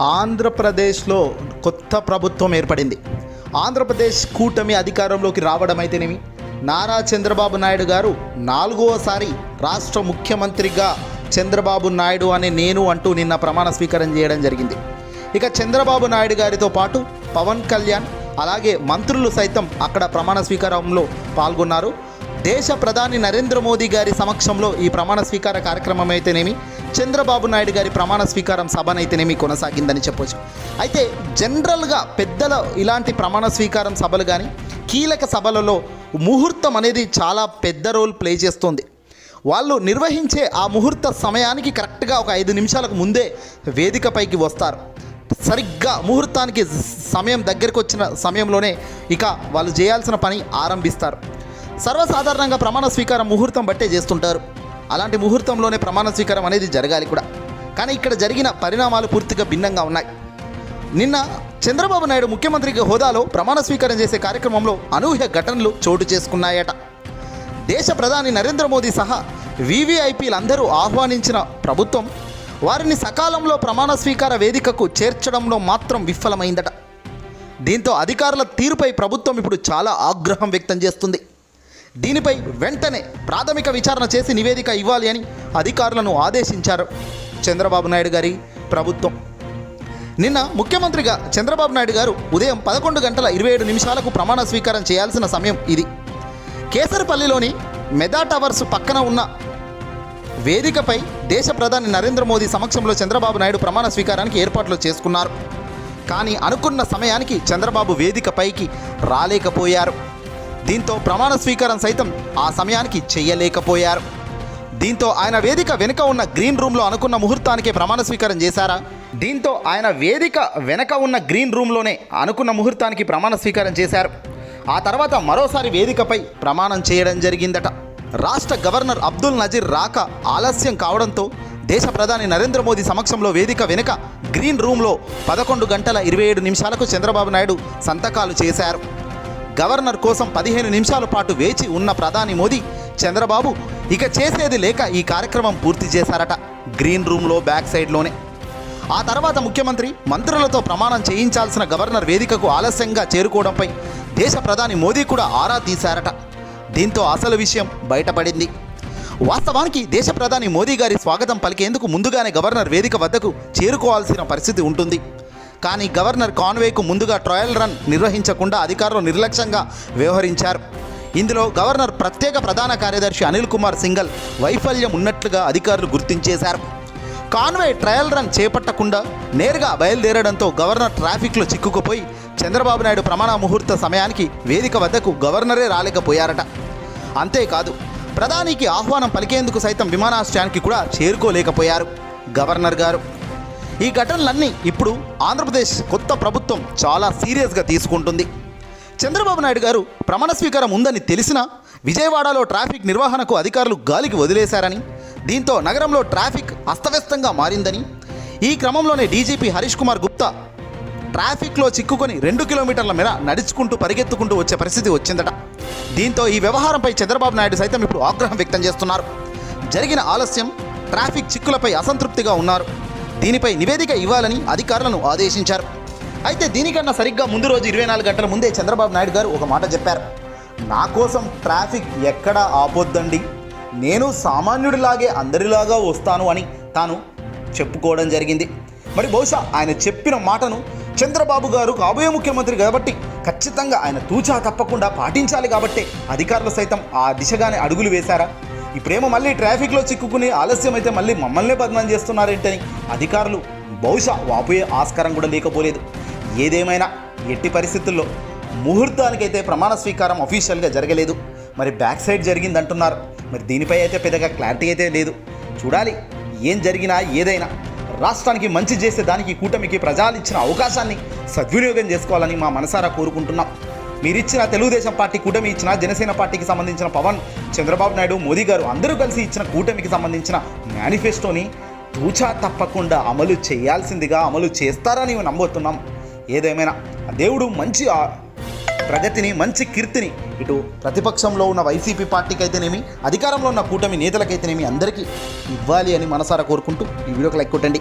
ఆంధ్రప్రదేశ్లో కొత్త ప్రభుత్వం ఏర్పడింది. ఆంధ్రప్రదేశ్ కూటమి అధికారంలోకి రావడం అయితేనేమి నారా చంద్రబాబు నాయుడు గారు నాలుగవసారి రాష్ట్ర ముఖ్యమంత్రిగా చంద్రబాబు నాయుడు అనే నేను అంటూ నిన్న ప్రమాణ స్వీకారం చేయడం జరిగింది. ఇక చంద్రబాబు నాయుడు గారితో పాటు పవన్ కళ్యాణ్ అలాగే మంత్రులు సైతం అక్కడ ప్రమాణ స్వీకారంలో పాల్గొన్నారు. దేశ ప్రధాని నరేంద్ర మోదీ గారి సమక్షంలో ఈ ప్రమాణ స్వీకార కార్యక్రమం అయితేనేమి చంద్రబాబు నాయుడు గారి ప్రమాణ స్వీకారం సభనైతేనేమి కొనసాగిందని చెప్పొచ్చు. అయితే జనరల్గా పెద్దల ఇలాంటి ప్రమాణ స్వీకారం సభలు కానీ కీలక సభలలో ముహూర్తం అనేది చాలా పెద్ద రోల్ ప్లే చేస్తుంది. వాళ్ళు నిర్వహించే ఆ ముహూర్త సమయానికి కరెక్ట్గా ఒక ఐదు నిమిషాలకు ముందే వేదికపైకి వస్తారు. సరిగ్గా ముహూర్తానికి సమయం దగ్గరికి వచ్చిన సమయంలోనే ఇక వాళ్ళు చేయాల్సిన పని ఆరంభిస్తారు. సర్వసాధారణంగా ప్రమాణ స్వీకారం ముహూర్తం బట్టే చేస్తుంటారు. అలాంటి ముహూర్తంలోనే ప్రమాణ స్వీకారం అనేది జరగాలి కూడా. కానీ ఇక్కడ జరిగిన పరిణామాలు పూర్తిగా భిన్నంగా ఉన్నాయి. నిన్న చంద్రబాబు నాయుడు ముఖ్యమంత్రికి హోదాలో ప్రమాణ స్వీకారం చేసే కార్యక్రమంలో అనూహ్య ఘటనలు చోటు చేసుకున్నాయట. దేశ ప్రధాని నరేంద్ర మోదీ సహా వీవీఐపీలందరూ ఆహ్వానించిన ప్రభుత్వం వారిని సకాలంలో ప్రమాణ స్వీకార వేదికకు చేర్చడంలో మాత్రం విఫలమైందట. దీంతో అధికారుల తీరుపై ప్రభుత్వం ఇప్పుడు చాలా ఆగ్రహం వ్యక్తం చేస్తుంది. దీనిపై వెంటనే ప్రాథమిక విచారణ చేసి నివేదిక ఇవ్వాలి అని అధికారులను ఆదేశించారు. చంద్రబాబు నాయుడు గారి ప్రభుత్వం. నిన్న ముఖ్యమంత్రిగా చంద్రబాబు నాయుడు గారు ఉదయం పదకొండు గంటల ఇరవై ఏడు నిమిషాలకు ప్రమాణ స్వీకారం చేయాల్సిన సమయం ఇది. కేసరపల్లిలోని మెదా టవర్స్ పక్కన ఉన్న వేదికపై దేశ ప్రధాని నరేంద్ర మోదీ సమక్షంలో చంద్రబాబు నాయుడు ప్రమాణ స్వీకారానికి ఏర్పాట్లు చేసుకున్నారు. కానీ అనుకున్న సమయానికి చంద్రబాబు వేదికపైకి రాలేకపోయారు. దీంతో ప్రమాణ స్వీకారం సైతం ఆ సమయానికి చెయ్యలేకపోయారు దీంతో ఆయన వేదిక వెనుక ఉన్న గ్రీన్ రూమ్లో అనుకున్న ముహూర్తానికే ప్రమాణ స్వీకారం చేశారా? దీంతో ఆయన వేదిక వెనక ఉన్న గ్రీన్ రూమ్లోనే అనుకున్న ముహూర్తానికి ప్రమాణ స్వీకారం చేశారు. ఆ తర్వాత మరోసారి వేదికపై ప్రమాణం చేయడం జరిగిందట. రాష్ట్ర గవర్నర్ అబ్దుల్ నజీర్ రాక ఆలస్యం కావడంతో దేశ ప్రధాని నరేంద్ర మోదీ సమక్షంలో వేదిక వెనుక గ్రీన్ రూమ్లో పదకొండు గంటల ఇరవై ఏడు నిమిషాలకు చంద్రబాబు నాయుడు సంతకాలు చేశారు. గవర్నర్ కోసం పదిహేను నిమిషాల పాటు వేచి ఉన్న ప్రధాని మోదీ చంద్రబాబు ఇక చేసేది లేక ఈ కార్యక్రమం పూర్తి చేశారట గ్రీన్ రూమ్లో బ్యాక్ సైడ్లోనే. ఆ తర్వాత ముఖ్యమంత్రి మంత్రులతో ప్రమాణం చేయించాల్సిన గవర్నర్ వేదికకు ఆలస్యంగా చేరుకోవడంపై దేశ ప్రధాని మోదీ కూడా ఆరా తీశారట. దీంతో అసలు విషయం బయటపడింది. వాస్తవానికి దేశ ప్రధాని మోదీ గారి స్వాగతం పలికేందుకు ముందుగానే గవర్నర్ వేదిక వద్దకు చేరుకోవాల్సిన పరిస్థితి ఉంటుంది. కానీ గవర్నర్ కాన్వేకు ముందుగా ట్రయల్ రన్ నిర్వహించకుండా అధికారులు నిర్లక్ష్యంగా వ్యవహరించారు. ఇందులో గవర్నర్ ప్రత్యేక ప్రధాన కార్యదర్శి అనిల్ కుమార్ సింగల్ వైఫల్యం ఉన్నట్లుగా అధికారులు గుర్తించేశారు. కాన్వే ట్రయల్ రన్ చేపట్టకుండా నేరుగా బయలుదేరడంతో గవర్నర్ ట్రాఫిక్లో చిక్కుకుపోయి చంద్రబాబు నాయుడు ప్రమాణ ముహూర్త సమయానికి వేదిక వద్దకు గవర్నరే రాలేకపోయారట. అంతేకాదు ప్రధానికి ఆహ్వానం పలికేందుకు సైతం విమానాశ్రయానికి కూడా చేరుకోలేకపోయారు గవర్నర్ గారు. ఈ ఘటనలన్నీ ఇప్పుడు ఆంధ్రప్రదేశ్ కొత్త ప్రభుత్వం చాలా సీరియస్గా తీసుకుంటుంది. చంద్రబాబు నాయుడు గారు ప్రమాణ స్వీకారం ఉందని తెలిసినా విజయవాడలో ట్రాఫిక్ నిర్వహణకు అధికారులు గాలికి వదిలేశారని దీంతో నగరంలో ట్రాఫిక్ అస్తవ్యస్తంగా మారిందని ఈ క్రమంలోనే డీజీపీ హరీష్ కుమార్ గుప్తా ట్రాఫిక్లో చిక్కుకొని రెండు కిలోమీటర్ల మేర నడుచుకుంటూ పరిగెత్తుకుంటూ వచ్చే పరిస్థితి వచ్చిందట. దీంతో ఈ వ్యవహారంపై చంద్రబాబు నాయుడు సైతం ఇప్పుడు ఆగ్రహం వ్యక్తం చేస్తున్నారు. జరిగిన ఆలస్యం ట్రాఫిక్ చిక్కులపై అసంతృప్తిగా ఉన్నారు. దీనిపై నివేదిక ఇవ్వాలని అధికారులను ఆదేశించారు. అయితే దీనికన్నా సరిగ్గా ముందు రోజు ఇరవై నాలుగు గంటల ముందే చంద్రబాబు నాయుడు గారు ఒక మాట చెప్పారు. నా కోసం ట్రాఫిక్ ఎక్కడా ఆపొద్దండి? నేను సామాన్యుడిలాగే అందరిలాగా వస్తాను అని తాను చెప్పుకోవడం జరిగింది. మరి బహుశా ఆయన చెప్పిన మాటను చంద్రబాబు గారు కాబోయే ముఖ్యమంత్రి కాబట్టి ఖచ్చితంగా ఆయన తూచా తప్పకుండా పాటించాలి కాబట్టే అధికారులు సైతం ఆ దిశగానే అడుగులు వేశారా? ఇప్పుడేమో మళ్ళీ ట్రాఫిక్లో చిక్కుకుని ఆలస్యం అయితే మళ్ళీ మమ్మల్నే బదనాం చేస్తున్నారేంటని అధికారులు బహుశా వాపోయే ఆస్కారం కూడా లేకపోలేదు. ఏదేమైనా ఎట్టి పరిస్థితుల్లో ముహూర్తానికైతే ప్రమాణ స్వీకారం అఫీషియల్గా జరగలేదు. మరి బ్యాక్ సైడ్ జరిగింది అంటున్నారు మరి దీనిపై అయితే పెద్దగా క్లారిటీ అయితే లేదు. చూడాలి ఏం జరిగినా ఏదైనా. రాష్ట్రానికి మంచి చేసే దానికి కూటమికి ప్రజలు ఇచ్చిన అవకాశాన్ని సద్వినియోగం చేసుకోవాలని మా మనసారా కోరుకుంటున్నాం. మీరిచ్చిన తెలుగుదేశం పార్టీ కూటమి ఇచ్చిన జనసేన పార్టీకి సంబంధించిన పవన్ చంద్రబాబు నాయుడు మోదీ గారు అందరూ కలిసి ఇచ్చిన కూటమికి సంబంధించిన మేనిఫెస్టోని తూచా తప్పకుండా అమలు చేయాల్సిందిగా అమలు చేస్తారని నమ్ముతున్నాం ఏదేమైనా దేవుడు మంచి ప్రగతిని మంచి కీర్తిని ఇటు ప్రతిపక్షంలో ఉన్న వైసీపీ పార్టీకి అయితేనేమి అధికారంలో ఉన్న కూటమి నేతలకైతేనేమి అందరికీ ఇవ్వాలి అని మనసారా కోరుకుంటూ ఈ వీడియోకి లైక్ కొట్టండి.